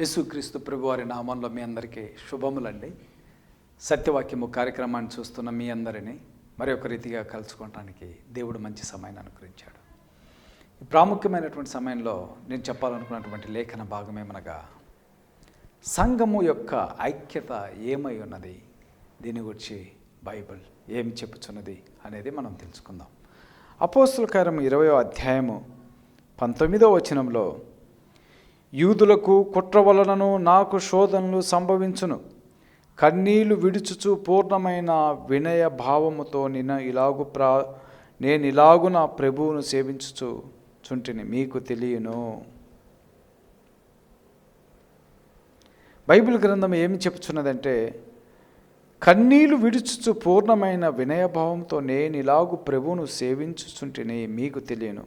యేసుక్రీస్తు ప్రభువారి నామంలో మీ అందరికీ శుభములండి. సత్యవాక్యము కార్యక్రమాన్ని చూస్తున్న మీ అందరినీ మరి ఒక రీతిగా కలుసుకోవటానికి దేవుడు మంచి సమయాన్ని అనుగ్రహించాడు. ఈ ప్రాముఖ్యమైనటువంటి సమయంలో నేను చెప్పాలనుకున్నటువంటి లేఖన భాగమేమనగా సంఘము యొక్క ఐక్యత ఏమై ఉన్నది? దీని గురించి బైబిల్ ఏమి చెప్పుచున్నది అనేది మనం తెలుసుకుందాం. అపోస్తుల కార్యం ఇరవయో అధ్యాయము పంతొమ్మిదో వచనంలో యూదులకు కుట్ర వలనను నాకు శోధనలు సంభవించును. కన్నీళ్ళు విడుచుచు పూర్ణమైన వినయ భావముతో నిన్న ఇలాగు ప్రా నేను ఇలాగు నా ప్రభువును సేవించుచు చుంటిని మీకు తెలియను. బైబిల్ గ్రంథం ఏమి చెప్తున్నదంటే కన్నీలు విడుచుచు పూర్ణమైన వినయభావంతో నేను ఇలాగు ప్రభువును సేవించుచుంటిని మీకు తెలియను.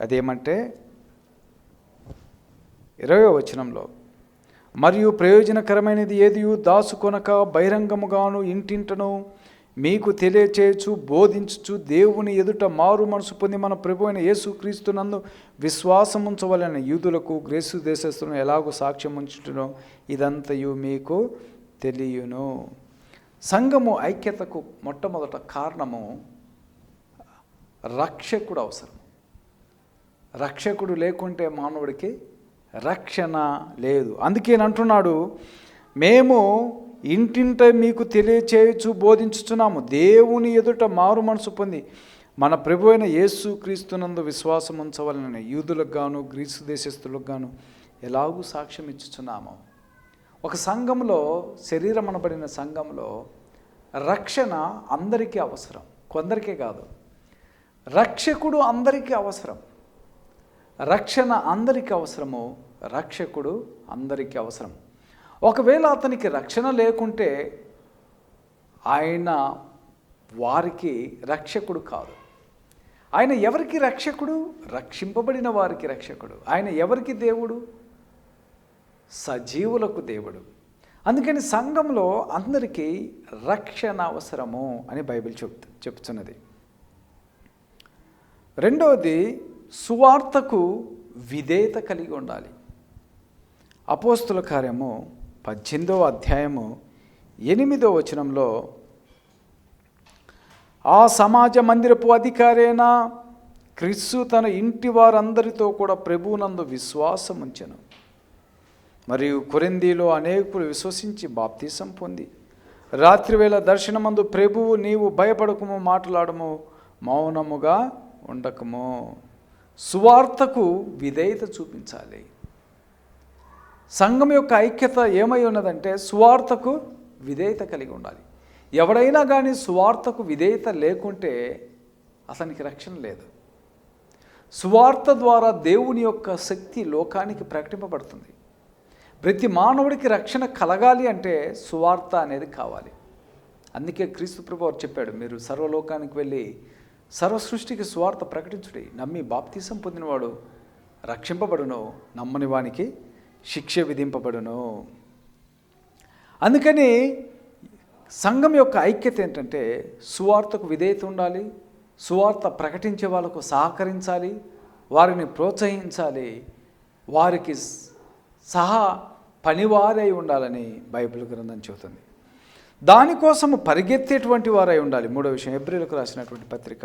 అదేమంటే ఇరవై వచనంలో మరియు ప్రయోజనకరమైనది ఏది? దాసుకొనక బహిరంగముగాను ఇంటింటను మీకు తెలియచేయచ్చు బోధించుచు దేవుని ఎదుట మారు మనసు పొంది మన ప్రభు అయిన యేసుక్రీస్తునందు విశ్వాసం ఉంచవలన. యూదులకు గ్రేసు దేశస్తులను ఎలాగో సాక్ష్యం ఉంచుటనో ఇదంతయు మీకు తెలియను. సంఘము ఐక్యతకు మొట్టమొదట కారణము రక్షకుడు అవసరం. రక్షకుడు లేకుంటే మానవుడికి రక్షణ లేదు. అందుకే అంటున్నాడు మేము ఇంటింట మీకు తెలియచేయచ్చు బోధించుచున్నాము. దేవుని ఎదుట మారు మనసు పొంది మన ప్రభు అయిన యేసు క్రీస్తునందు విశ్వాసం ఉంచవలనని యూదులకు గాను గ్రీసు దేశస్తులకు గాను ఎలాగూ సాక్ష్యం ఇచ్చుచున్నాము. ఒక సంఘంలో శరీరం అనబడిన సంఘంలో రక్షణ అందరికీ అవసరం. కొందరికే కాదు. రక్షకుడు అందరికీ అవసరం. రక్షణ అందరికీ అవసరము రక్షకుడు అందరికీ అవసరం. ఒకవేళ అతనికి రక్షణ లేకుంటే ఆయన వారికి రక్షకుడు కాదు. ఆయన ఎవరికి రక్షకుడు? రక్షింపబడిన వారికి రక్షకుడు. ఆయన ఎవరికి దేవుడు? సజీవులకు దేవుడు. అందుకని సంఘంలో అందరికీ రక్షణ అవసరము అని బైబిల్ చెప్తు చెప్తున్నది. రెండవది సువార్తకు విధేయత కలిగి ఉండాలి. అపోస్తుల కార్యము పద్దెనిమిదవ అధ్యాయము ఎనిమిదో వచనంలో ఆ సమాజ మందిరపు అధికారేనా క్రిస్సు తన ఇంటి వారందరితో కూడా ప్రభునందు విశ్వాసం ఉంచెను. మరియు కొరిందీలో అనేకులు విశ్వసించి బాప్తీసం పొంది. రాత్రివేళ దర్శనమందు ప్రభువు నీవు భయపడకము మాట్లాడము మౌనముగా ఉండకము. సువార్తకు విధేయత చూపించాలి. సంఘం యొక్క ఐక్యత ఏమై ఉన్నదంటే సువార్తకు విధేయత కలిగి ఉండాలి. ఎవడైనా కానీ సువార్తకు విధేయత లేకుంటే అతనికి రక్షణ లేదు. సువార్త ద్వారా దేవుని యొక్క శక్తి లోకానికి ప్రకటింపబడుతుంది. ప్రతి మానవుడికి రక్షణ కలగాలి అంటే సువార్త అనేది కావాలి. అందుకే క్రీస్తు ప్రభు వారు చెప్పాడు మీరు సర్వలోకానికి వెళ్ళి సర్వ సృష్టికి సువార్త ప్రకటించుడి నమ్మి బాప్తీసం పొందినవాడు రక్షింపబడును నమ్మని వానికి శిక్ష విధింపబడును. అందుకని సంఘం యొక్క ఐక్యత ఏంటంటే సువార్తకు విధేయత ఉండాలి సువార్త ప్రకటించే వాళ్ళకు సహకరించాలి వారిని ప్రోత్సహించాలి వారికి సహా పనివారై ఉండాలని బైబిల్ గ్రంథం చెబుతుంది. దానికోసము పరిగెత్తేటువంటి వారై ఉండాలి. మూడో విషయం ఏప్రిల్కు రాసినటువంటి పత్రిక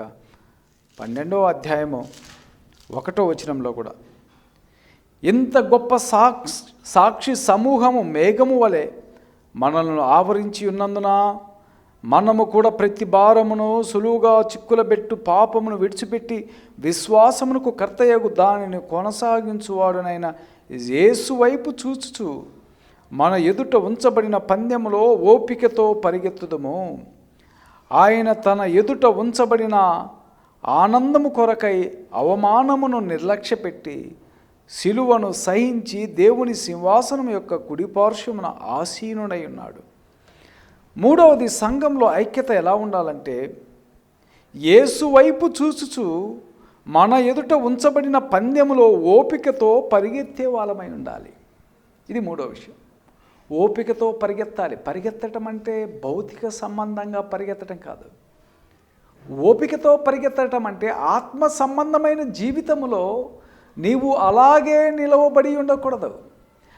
పన్నెండవ అధ్యాయము ఒకటో వచనంలో కూడా. ఇంత గొప్ప సాక్షి సాక్షి సమూహము మేఘము వలె మనల్ని ఆవరించి ఉన్నందున మనము కూడా ప్రతి భారమును సులువుగా చిక్కులబెట్టు పాపమును విడిచిపెట్టి విశ్వాసమునకు కర్తయగు దానిని కొనసాగించువాడునైన యేసు వైపు చూచుచు మన ఎదుట ఉంచబడిన పందెములో ఓపికతో పరిగెత్తుదము. ఆయన తన ఎదుట ఉంచబడిన ఆనందము కొరకై అవమానమును నిర్లక్ష్యపెట్టి శిలువను సహించి దేవుని సింహాసనం యొక్క కుడిపార్శ్వమున ఆసీనుడై ఉన్నాడు. మూడవది సంఘంలో ఐక్యత ఎలా ఉండాలంటే యేసు వైపు చూచుచు మన ఎదుట ఉంచబడిన పందెములో ఓపికతో పరిగెత్తే వాళ్ళమై ఉండాలి. ఇది మూడో విషయం. ఓపికతో పరిగెత్తాలి. పరిగెత్తటం అంటే భౌతిక సంబంధంగా పరిగెత్తటం కాదు. ఓపికతో పరిగెత్తటం అంటే ఆత్మ సంబంధమైన జీవితంలో నీవు అలాగే నిలవబడి ఉండకూడదు.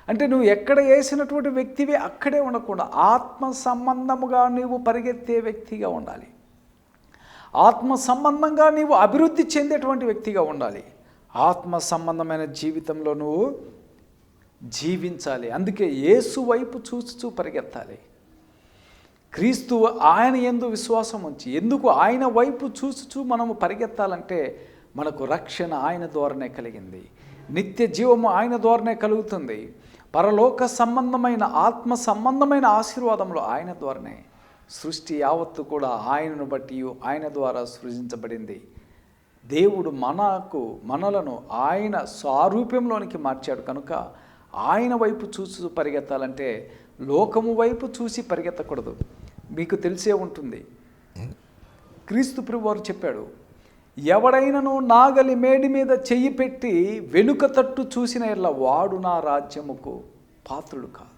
అంటే నువ్వు ఎక్కడ వేసినటువంటి వ్యక్తివి అక్కడే ఉండకుండా ఆత్మ సంబంధముగా నీవు పరిగెత్తే వ్యక్తిగా ఉండాలి. ఆత్మ సంబంధంగా నీవు అభివృద్ధి చెందేటువంటి వ్యక్తిగా ఉండాలి. ఆత్మ సంబంధమైన జీవితంలో నువ్వు జీవించాలి. అందుకే యేసు వైపు చూస్తూ పరిగెత్తాలి. క్రీస్తు ఆయన ఎందు విశ్వాసం ఉంచి ఎందుకు ఆయన వైపు చూస్తూ మనము పరిగెత్తాలంటే మనకు రక్షణ ఆయన ద్వారానే కలిగింది. నిత్య జీవము ఆయన ద్వారానే కలుగుతుంది. పరలోక సంబంధమైన ఆత్మ సంబంధమైన ఆశీర్వాదంలో ఆయన ద్వారానే. సృష్టి యావత్తు కూడా ఆయనను బట్టి ఆయన ద్వారా సృజించబడింది. దేవుడు మనకు మనలను ఆయన స్వారూప్యంలోనికి మార్చాడు. కనుక ఆయన వైపు చూసి పరిగెత్తాలంటే లోకము వైపు చూసి పరిగెత్తకూడదు. మీకు తెలిసే ఉంటుంది. క్రీస్తు వారు చెప్పాడు ఎవడైనను నాగలి మేడి మీద చెయ్యి పెట్టి వెనుక తట్టు చూసిన ఇలా వాడు నా రాజ్యముకు పాత్రుడు కాదు.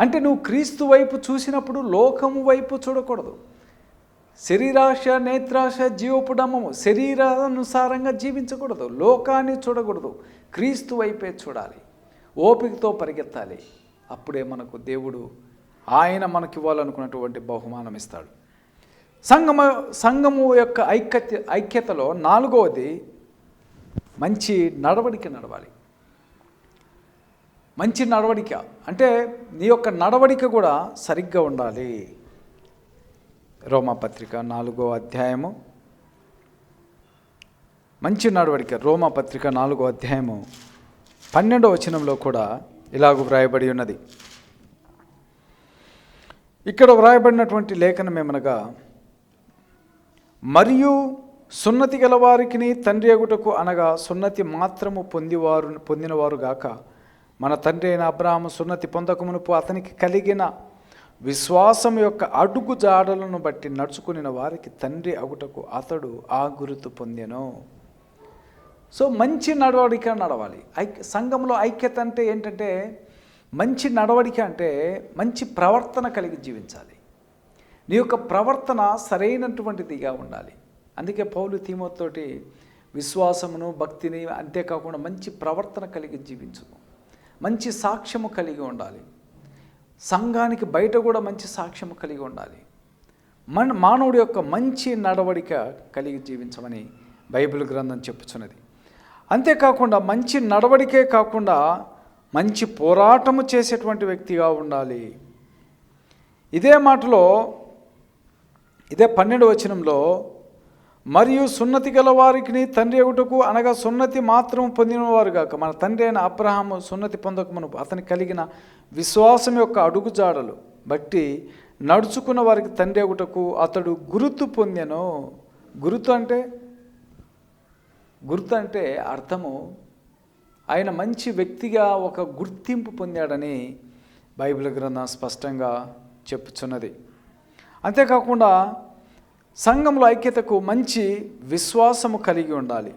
అంటే నువ్వు క్రీస్తు వైపు చూసినప్పుడు లోకము వైపు చూడకూడదు. శరీరాశ నేత్రాశ జీవపుడమము శరీరానుసారంగా జీవించకూడదు. లోకాన్ని చూడకూడదు. క్రీస్తు వైపే చూడాలి. ఓపికతో పరిగెత్తాలి. అప్పుడే మనకు దేవుడు ఆయన మనకి ఇవ్వాలనుకున్నటువంటి బహుమానం ఇస్తాడు సంగమ సంఘము యొక్క ఐక్యత ఐక్యతలో నాలుగవది మంచి నడవడిక నడవాలి. మంచి నడవడిక అంటే నీ యొక్క నడవడిక కూడా సరిగ్గా ఉండాలి. రోమాపత్రిక నాలుగో అధ్యాయము. మంచి నడవడిక రోమాపత్రిక నాలుగో అధ్యాయము. పన్నెండో వచనంలో కూడా ఇలాగ వ్రాయబడి ఉన్నది. ఇక్కడ వ్రాయబడినటువంటి లేఖనం ఏమనగా మరియు సున్నతి గల వారికి తండ్రి అగుటకు అనగా సున్నతి మాత్రము పొందివారు పొందినవారు గాక. మన తండ్రి అయిన అబ్రాహము సున్నతి పొందకమునుపు అతనికి కలిగిన విశ్వాసం యొక్క అడుగు జాడలను బట్టి నడుచుకునిన వారికి తండ్రి అగుటకు అతడు ఆ గురుతు పొందెను. సో మంచి నడవడిక నడవాలి. ఐక్య సంఘంలో ఐక్యత అంటే ఏంటంటే మంచి నడవడిక అంటే మంచి ప్రవర్తన కలిగి జీవించాలి. నీ యొక్క ప్రవర్తన సరైనటువంటిదిగా ఉండాలి. అందుకే పౌలు తీమోతోటి విశ్వాసమును భక్తిని అంతేకాకుండా మంచి ప్రవర్తన కలిగి జీవించు మంచి సాక్ష్యము కలిగి ఉండాలి. సంఘానికి బయట కూడా మంచి సాక్ష్యము కలిగి ఉండాలి. మన మానవుడి యొక్క మంచి నడవడిక కలిగి జీవించమని బైబిల్ గ్రంథం చెప్పుచున్నది. అంతేకాకుండా మంచి నడవడికే కాకుండా మంచి పోరాటము చేసేటువంటి వ్యక్తిగా ఉండాలి. ఇదే మాటలో ఇదే పన్నెండు వచనంలో మరియు సున్నతి గల వారికి తండ్రి ఒకటకు అనగా సున్నతి మాత్రం పొందినవారు కాక మన తండ్రి అయిన అబ్రహాము సున్నతి పొందకమును అతనికి కలిగిన విశ్వాసం యొక్క అడుగుజాడలు బట్టి నడుచుకున్న వారికి తండ్రి ఒకటకు అతడు గురుతు పొందెను. గురుతు అంటే గుర్తు అంటే అర్థము ఆయన మంచి వ్యక్తిగా ఒక గుర్తింపు పొందాడని బైబిల్ గ్రంథం స్పష్టంగా చెప్పుచున్నది. అంతేకాకుండా సంఘంలో ఐక్యతకు మంచి విశ్వాసము కలిగి ఉండాలి.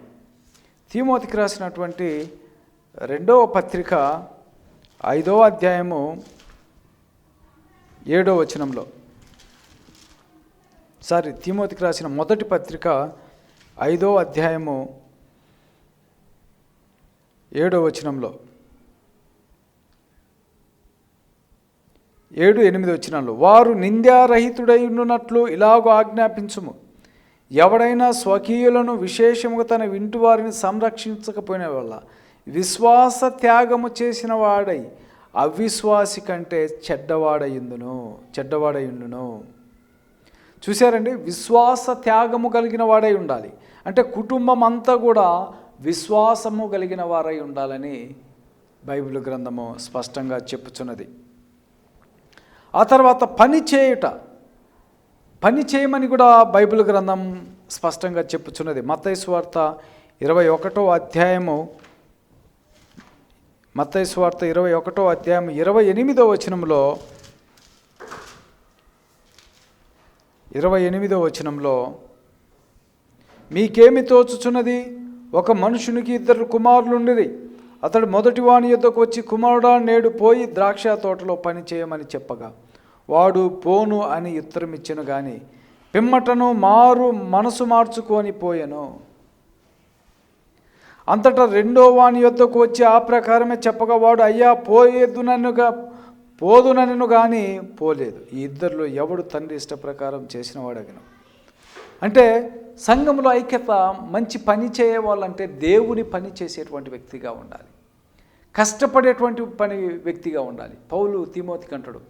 తీమోతికి రాసినటువంటి రెండవ పత్రిక ఐదవ అధ్యాయము ఏడో వచనంలో. సారీ తీమోతికి రాసిన మొదటి పత్రిక ఐదో అధ్యాయము ఏడో వచనంలో. ఏడు ఎనిమిది వచనాలు వారు నింద్యారహితుడై ఉండునట్లు ఇలాగో ఆజ్ఞాపించుము. ఎవడైనా స్వకీయులను విశేషముగా తన వింటు వారిని సంరక్షించకపోయిన వల్ల విశ్వాస త్యాగము చేసిన వాడై అవిశ్వాసి కంటే చెడ్డవాడయిందును చెడ్డవాడయుండును. చూశారండి? విశ్వాస త్యాగము కలిగిన వాడై ఉండాలి. అంటే కుటుంబం అంతా కూడా విశ్వాసము కలిగిన వారై ఉండాలని బైబిల్ గ్రంథము స్పష్టంగా చెప్పుచున్నది. ఆ తర్వాత పని చేయుట పని చేయమని కూడా బైబిల్ గ్రంథం స్పష్టంగా చెప్పుచున్నది. మతైస్వార్త వార్త ఇరవై ఒకటో అధ్యాయము మతైస్వార్త వార్త ఇరవై ఒకటో అధ్యాయం ఇరవై ఎనిమిదో వచనంలో ఇరవై ఎనిమిదో వచనంలో మీకేమి తోచుచున్నది? ఒక మనుషునికి ఇద్దరు కుమారులుండిరి. అతడు మొదటి వాని యొద్దకు వచ్చి కుమారుడా నేడు పోయి ద్రాక్ష తోటలో పని చేయమని చెప్పగా. వాడు పోను అని ఉత్తరం ఇచ్చెను గాని పిమ్మటను మారు మనసు మార్చుకొని పోయెను. అంతటా రెండో వాని యొద్దకు వచ్చి ఆ ప్రకారమే చెప్పగా వాడు అయ్యా పోయేదుననుగా పోదునను కానీ పోలేదు. ఈ ఇద్దరిలో ఎవడు తండ్రి ఇష్ట ప్రకారం చేసిన వాడగను అంటే సంఘంలో ఐక్యత మంచి పని చేయవాలంటే దేవుని పని చేసేటువంటి వ్యక్తిగా ఉండాలి. కష్టపడేటువంటి పని వ్యక్తిగా ఉండాలి. పౌలు తిమోతికి అంటాడు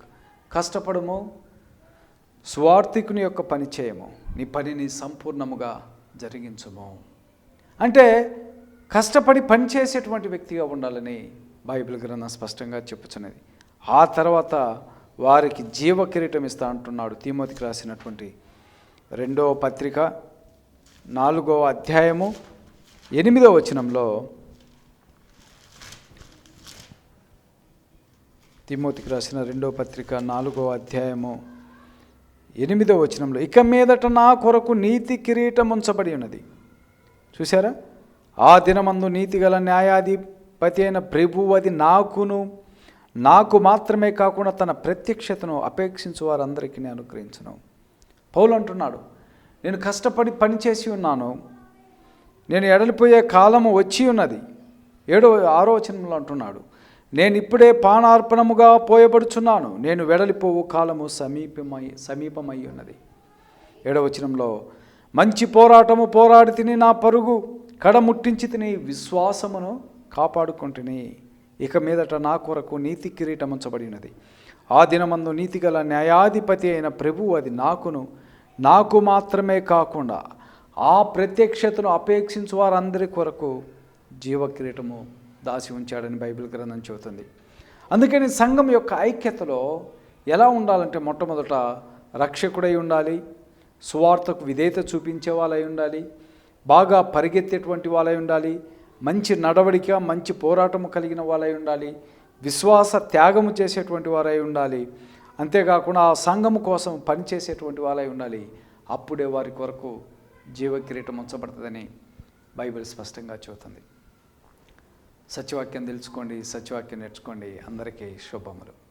కష్టపడము స్వార్థికుని యొక్క పని చేయము. నీ పనిని సంపూర్ణముగా జరిగించము. అంటే కష్టపడి పని చేసేటువంటి వ్యక్తిగా ఉండాలని బైబిల్ గ్రంథం స్పష్టంగా చెప్పుచున్నది. ఆ తర్వాత వారికి జీవ కిరీటం ఇస్తా అంటున్నాడు తిమోతికి రాసినటువంటి రెండవ పత్రిక నాలుగవ అధ్యాయము ఎనిమిదవ వచనంలో తిమోతికి రాసిన రెండవ పత్రిక నాలుగవ అధ్యాయము ఎనిమిదవ వచనంలో ఇక మీదట నా కొరకు నీతి కిరీటం ఉంచబడి ఉన్నది. చూసారా ఆ దినమందు నీతి గల న్యాయాధిపతి అయిన ప్రభువు అది నాకును నాకు మాత్రమే కాకుండా తన ప్రత్యక్షతను అపేక్షించు వారందరికీ నేను అనుగ్రహించను. పౌలు అంటున్నాడు నేను కష్టపడి పనిచేసి ఉన్నాను. నేను ఎడలిపోయే కాలము వచ్చి ఉన్నది. ఏడో ఆరోచనలు అంటున్నాడు నేను ఇప్పుడే పానార్పణముగా పోయబడుచున్నాను. నేను వెడలిపోవు కాలము సమీపమై సమీపమై ఉన్నది. ఏడవచనంలో మంచి పోరాటము పోరాడి తిని నా పరుగు కడముట్టించి తిని విశ్వాసమును కాపాడుకుంటుని. ఇక మీదట నా కొరకు నీతి కిరీటముంచబడినది ఆ దినమందు నీతిగల న్యాయాధిపతి అయిన ప్రభువు అది నాకును నాకు మాత్రమే కాకుండా ఆ ప్రత్యక్షతను అపేక్షించు వారందరి కొరకు జీవకిరీటము దాసి ఉంచాడని బైబిల్ గ్రంథం చెబుతుంది. అందుకని సంఘం యొక్క ఐక్యతలో ఎలా ఉండాలంటే మొట్టమొదట రక్షకుడై ఉండాలి సువార్తకు విధేయత చూపించే వాళ్ళై ఉండాలి బాగా పరిగెత్తేటువంటి వాళ్ళై ఉండాలి మంచి నడవడిక మంచి పోరాటము కలిగిన వాళ్ళై ఉండాలి విశ్వాస త్యాగము చేసేటువంటి వారై ఉండాలి అంతేకాకుండా ఆ సంఘము కోసం పనిచేసేటువంటి వాళ్ళై ఉండాలి. అప్పుడే వారి కొరకు జీవకిరీటం ఉంచబడుతుందని బైబిల్ స్పష్టంగా చెబుతుంది. సత్యవాక్యం తెలుసుకోండి సత్యవాక్యం నేర్చుకోండి. అందరికీ శుభములు.